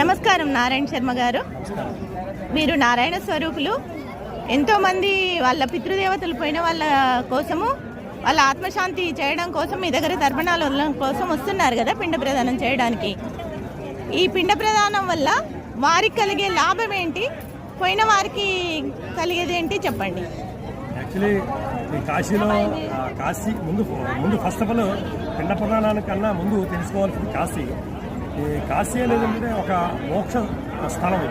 నమస్కారం నారాయణ శర్మ గారు. మీరు నారాయణ స్వరూపులు. ఎంతోమంది వాళ్ళ పితృదేవతలు పోయిన వాళ్ళ కోసము వాళ్ళ ఆత్మశాంతి చేయడం కోసం మీ దగ్గర తర్పణాలు వదలడం కోసం వస్తున్నారు కదా పిండ ప్రదానం చేయడానికి. ఈ పిండ ప్రదానం వల్ల వారికి కలిగే లాభం ఏంటి? పోయిన వారికి కలిగేది ఏంటి చెప్పండి. యాక్చువల్లీ ఈ కాశీలో కాశీ ముందు ముందు ఫస్ట్ ఆఫ్ ఆల్ పిండ ప్రధానానికన్నా ముందు తెలుసుకోవాల్సింది కాశీ. ఈ కాశీ అనేది ఒక మోక్ష స్థలం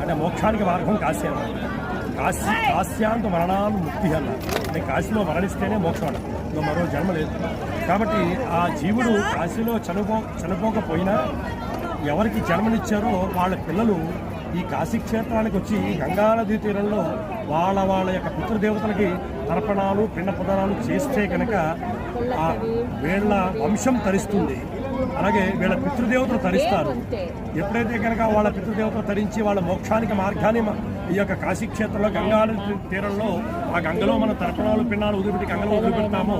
అంటే మోక్షానికి మార్గం కాశీ అన్నమాట. కాశీ కాశ్యాంత మరణాలు ముక్తి అన్న. అంటే కాశీలో మరణిస్తేనే మోక్షం అన్న. ఇంకా మరో జన్మ లేదు. కాబట్టి ఆ జీవుడు కాశీలో చనిపో చనిపోకపోయినా ఎవరికి జన్మనిచ్చారో వాళ్ళ పిల్లలు ఈ కాశీ క్షేత్రానికి వచ్చి గంగా నదీ తీరంలో వాళ్ళ వాళ్ళ యొక్క పితృదేవతలకి తర్పణాలు పిండ ప్రదానాలు చేస్తే కనుక ఆ వీళ్ళ వంశం తరిస్తుంది. అలాగే వీళ్ళ పితృదేవతలు తరిస్తారు. ఎప్పుడైతే కనుక వాళ్ళ పితృదేవతలు తరించి వాళ్ళ మోక్షానికి మార్గాన్ని ఈ యొక్క కాశీ క్షేత్రంలో గంగా తీరంలో ఆ గంగలో మనం తర్పణాలు పిండాలు వదిలిపెట్టి గంగలో వదిలిపెడతామో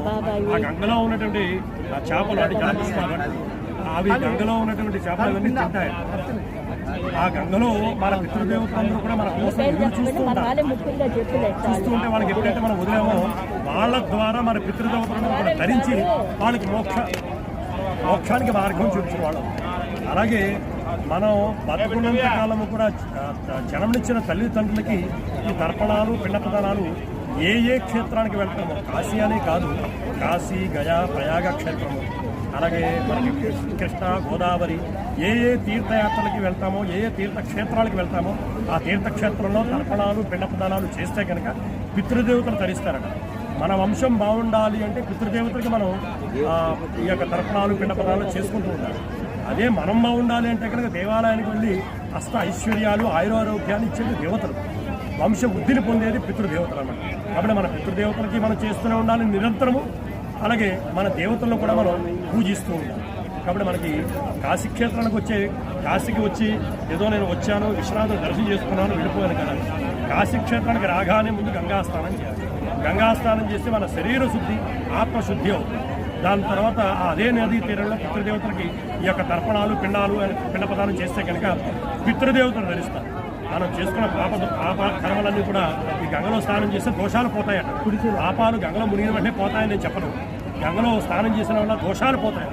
ఆ గంగలో ఉన్నటువంటి ఆ చేపలు అంటే జాగ్రత్త అవి గంగలో ఉన్నటువంటి చేపలన్నీ తింటాయి. ఆ గంగలో మన పితృదేవతలందరూ కూడా మన కోసం ఎదురు చూస్తూ ఉంటారు. చూస్తూ ఉంటే వాళ్ళకి ఎప్పుడైతే మనం వదిలేమో వాళ్ళ ద్వారా మన పితృదేవతలను ధరించి వాళ్ళకి మోక్ష మోక్షానికి మార్గం చూపించిన అలాగే మనం బతుకున్నంత కాలము కూడా జన్మనిచ్చిన తల్లిదండ్రులకి ఈ తర్పణాలు పిండ ప్రదానాలు ఏ ఏ క్షేత్రానికి వెళ్తామో కాశీ అనే కాదు కాశీ గయా ప్రయాగ క్షేత్రము. అలాగే మనకి కృష్ణ గోదావరి ఏ ఏ తీర్థయాత్రలకి వెళ్తామో ఏ ఏ తీర్థక్షేత్రాలకు వెళ్తామో ఆ తీర్థక్షేత్రంలో తర్పణాలు పిండ ప్రదానాలు చేస్తే కనుక పితృదేవతలు తరిస్తారట మన వంశం బాగుండాలి అంటే పితృదేవతలకి మనం ఈ యొక్క తర్పణాలు పిండ చేసుకుంటూ ఉండాలి. అదే మనం బాగుండాలి అంటే కనుక దేవాలయానికి వెళ్ళి అష్ట ఐశ్వర్యాలు ఆయురారోగ్యాన్ని ఇచ్చేది దేవతలు. వంశ వృద్ధిని పొందేది పితృదేవతలు అన్నమాట. కాబట్టి మన పితృదేవతలకి మనం చేస్తూనే ఉండాలి నిరంతరము. అలాగే మన దేవతలను కూడా మనం పూజిస్తూ ఉండాలి. కాబట్టి మనకి కాశీ క్షేత్రానికి వచ్చే కాశీకి వచ్చి ఏదో నేను వచ్చాను విశ్రాంతి దర్శనం చేసుకున్నాను వెళ్ళిపోయాను కదా. కాశీ క్షేత్రానికి రాగానే ముందు గంగా స్నానం చేయాలి. గంగా స్నానం చేస్తే మన శరీర శుద్ధి ఆత్మశుద్ధి అవుతుంది. దాని తర్వాత అదే నదీ తీరంలో పితృదేవతలకి ఈ యొక్క తర్పణాలు పిండాలు అని పిండ ప్రదానం చేస్తే కనుక పితృదేవతలు ధరిస్తారు. మనం చేసుకున్న పాప పాప కర్మలన్నీ కూడా ఈ గంగలో స్నానం చేస్తే దోషాలు పోతాయట. పాపాలు గంగలో మునిగిన వెంటనే పోతాయని నేను చెప్పను. గంగలో స్నానం చేసిన వల్ల దోషాలు పోతాయి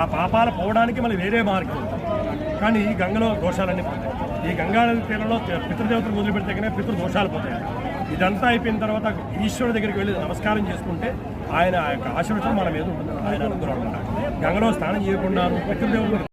ఆ పాపాలు పోవడానికి మళ్ళీ వేరే మార్గం కానీ ఈ గంగలో దోషాలన్నీ పోతాయి. ఈ గంగా తీరంలో పితృదేవతలు మొదలుపెడితే కానీ పితృ దోషాలు పోతాయి. ఇదంతా అయిపోయిన తర్వాత ఈశ్వరుడి దగ్గరికి వెళ్ళి నమస్కారం చేసుకుంటే ఆయన ఆ యొక్క ఆశీర్వచనం మన మీద ఉంటుంది. ఆయన అనుగ్రహం గంగలో స్నానం చేయకుండా పితృదేవతలు